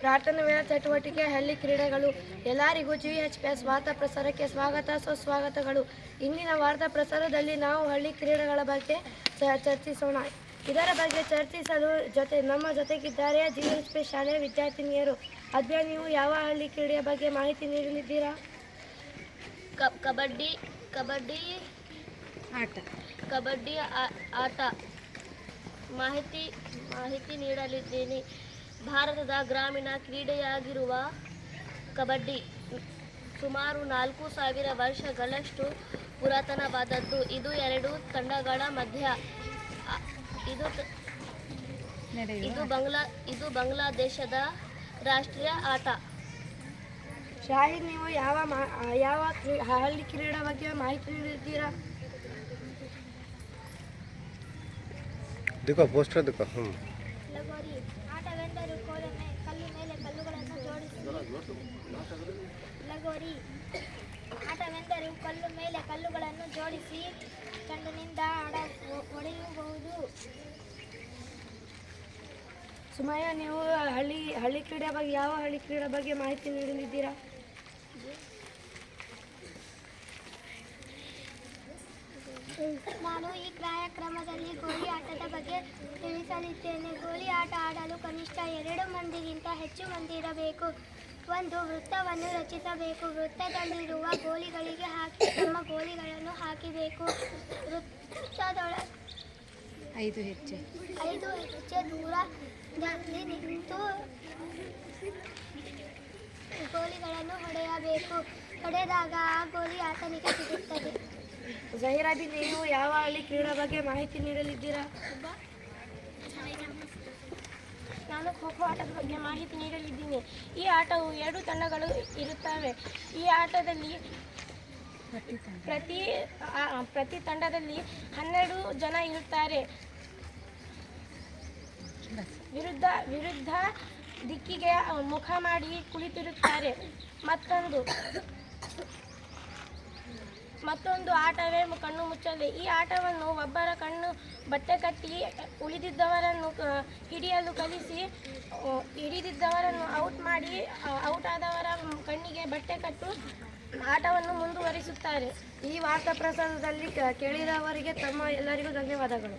ಪ್ರಾರ್ಥನಾ ವೇಳಾ ಚಟುವಟಿಕೆ ಹಳ್ಳಿ ಕ್ರೀಡೆಗಳು ಎಲ್ಲರಿಗೂ ಜಿ ಎಚ್ ಪಿ ಎಸ್ ವಾರ್ತಾ ಪ್ರಸಾರಕ್ಕೆ ಸ್ವಾಗತ. ಸುಸ್ವಾಗತಗಳು. ಇಂದಿನ ವಾರ್ತಾ ಪ್ರಸಾರದಲ್ಲಿ ನಾವು ಹಳ್ಳಿ ಕ್ರೀಡೆಗಳ ಬಗ್ಗೆ ಚ- ಚರ್ಚಿಸೋಣ. ಇದರ ಬಗ್ಗೆ ಚರ್ಚಿಸಲು ಜೊತೆ ನಮ್ಮ ಜೊತೆಗಿದ್ದಾರೆ ಜಿ ಎಚ್ ಪಿ ಶಾಲೆಯ ವಿದ್ಯಾರ್ಥಿನಿಯರು. ಅದ್ಯ ನೀವು ಯಾವ ಹಳ್ಳಿ ಕ್ರೀಡೆಯ ಬಗ್ಗೆ ಮಾಹಿತಿ ನೀಡಲಿದ್ದೀರಾ? ಕ- ಕಬಡ್ಡಿ ಕಬಡ್ಡಿ ಆಟ. ಕಬಡ್ಡಿ ಆ- ಆಟ. ಮಾಹಿತಿ ಮಾಹಿತಿ ನೀಡಲಿದ್ದೇನೆ. ಭಾರತದ ಗ್ರಾಮೀಣ ಕ್ರೀಡೆಯಾಗಿರುವ ಕಬಡ್ಡಿ ಸುಮಾರು ನಾಲ್ಕು ಸಾವಿರ ವರ್ಷಗಳಷ್ಟು ಪುರಾತನವಾದದ್ದು. ಇದು ಎರಡು ತಂಡಗಳ ಮಧ್ಯ ಇದು ಇದು ಬಂಗ್ಲಾ ಇದು ಬಾಂಗ್ಲಾದೇಶದ ರಾಷ್ಟ್ರೀಯ ಆಟ. ಶಾಹಿ ನೀವು ಯಾವ ಮಾ- ಯಾವ ಕ್ರೀ- ಹಳ್ಳಿ ಕ್ರೀಡೆ ಬಗ್ಗೆ ಮಾಹಿತಿ ನೀಡಿದ್ದೀರಾ? देखो ಪೋಸ್ಟರ್ देखो ಹ್ಞೂ ಲಗೋರಿ ಆಟವೆಂದರೆ ಕೋಲ ಕಲ್ಲು ಮೇಲೆ ಕಲ್ಲುಗಳನ್ನು ಜೋಡಿಸಿ. ಲಗೋರಿ, ಆಟವೆಂದರೆ ಕಲ್ಲು ಮೇಲೆ ಕಲ್ಲುಗಳನ್ನು ಜೋಡಿಸಿ ಚೆಂಡಿನಿಂದ ಆಡ ಹೊಡೆಯಬಹುದು ಸುಮಯ್ಯ, ನೀವು ಹಳ್ಳಿ ಹಳ್ಳಿ ಕ್ರೀಡೆ ಬಗ್ಗೆ, ಯಾವ ಹಳ್ಳಿ ಕ್ರೀಡೆ ಬಗ್ಗೆ ಮಾಹಿತಿ ನೀಡಲಿದ್ದೀರಾ? ನಾನು ಈ ಕಾರ್ಯಕ್ರಮದಲ್ಲಿ ಗೋಲಿ ಆಟದ ಬಗ್ಗೆ ತಿಳಿಸಲಿದ್ದೇನೆ. ಗೋಲಿ ಆಟ ಆಡಲು ಕನಿಷ್ಠ ಎರಡು ಮಂದಿಗಿಂತ ಹೆಚ್ಚು ಮಂದಿ ಇರಬೇಕು. ಒಂದು ವೃತ್ತವನ್ನು ರಚಿಸಬೇಕು. ವೃತ್ತದಲ್ಲಿರುವ ಗೋಲಿಗಳಿಗೆ ಹಾಕಿ ತಮ್ಮ ಗೋಲಿಗಳನ್ನು ಹಾಕಿಬೇಕು. ವೃತ್ತದೊಳ ಐದು ಹೆಚ್ಚು. ಐದು ಹೆಜ್ಜೆ ದೂರದಲ್ಲಿ ನಿಂತು ಗೋಲಿಗಳನ್ನು ಹೊಡೆಯಬೇಕು. ಹೊಡೆದಾಗ ಆ ಗೋಲಿ ಆತನಿಗೆ ಸಿಗುತ್ತದೆ. ಜಹೀರಾಬಿ ನೀವು ಯಾವ ಹಳ್ಳಿ ಕ್ರೀಡಾ ಬಗ್ಗೆ ಮಾಹಿತಿ ನೀಡಲಿದ್ದೀರಾ? ನಾನು ಖೋ ಖೋ ಆಟದ ಬಗ್ಗೆ ಮಾಹಿತಿ ನೀಡಲಿದ್ದೀನಿ. ಈ ಆಟವು ಎರಡು ತಂಡಗಳು ಇರುತ್ತವೆ. ಈ ಆಟದಲ್ಲಿ ಪ್ರತಿ ಪ್ರತಿ ತಂಡದಲ್ಲಿ ಹನ್ನೆರಡು ಜನ ಇರುತ್ತಾರೆ. ವಿರುದ್ಧ ವಿರುದ್ಧ ದಿಕ್ಕಿಗೆ ಮುಖ ಮಾಡಿ ಕುಳಿತಿರುತ್ತಾರೆ. ಮತ್ತೊಂದು ಮತ್ತೊಂದು ಆಟವೇ ಕಣ್ಣು ಮುಚ್ಚಲೆ ಈ ಆಟವನ್ನು ಒಬ್ಬರ ಕಣ್ಣು ಬಟ್ಟೆ ಕಟ್ಟಿ ಉಳಿದಿದ್ದವರನ್ನು ಹಿಡಿಯಲು ಕಲಿಸಿ ಹಿಡಿದಿದ್ದವರನ್ನು ಔಟ್ ಮಾಡಿ ಔಟ್ ಆದವರ ಕಣ್ಣಿಗೆ ಬಟ್ಟೆ ಕಟ್ಟು ಆಟವನ್ನು ಮುಂದುವರಿಸುತ್ತಾರೆ. ಈ ವಾರ್ತಾ ಪ್ರಸಾರದಲ್ಲಿ ಕೇಳಿದವರಿಗೆ ತಮ್ಮ ಎಲ್ಲರಿಗೂ ಧನ್ಯವಾದಗಳು.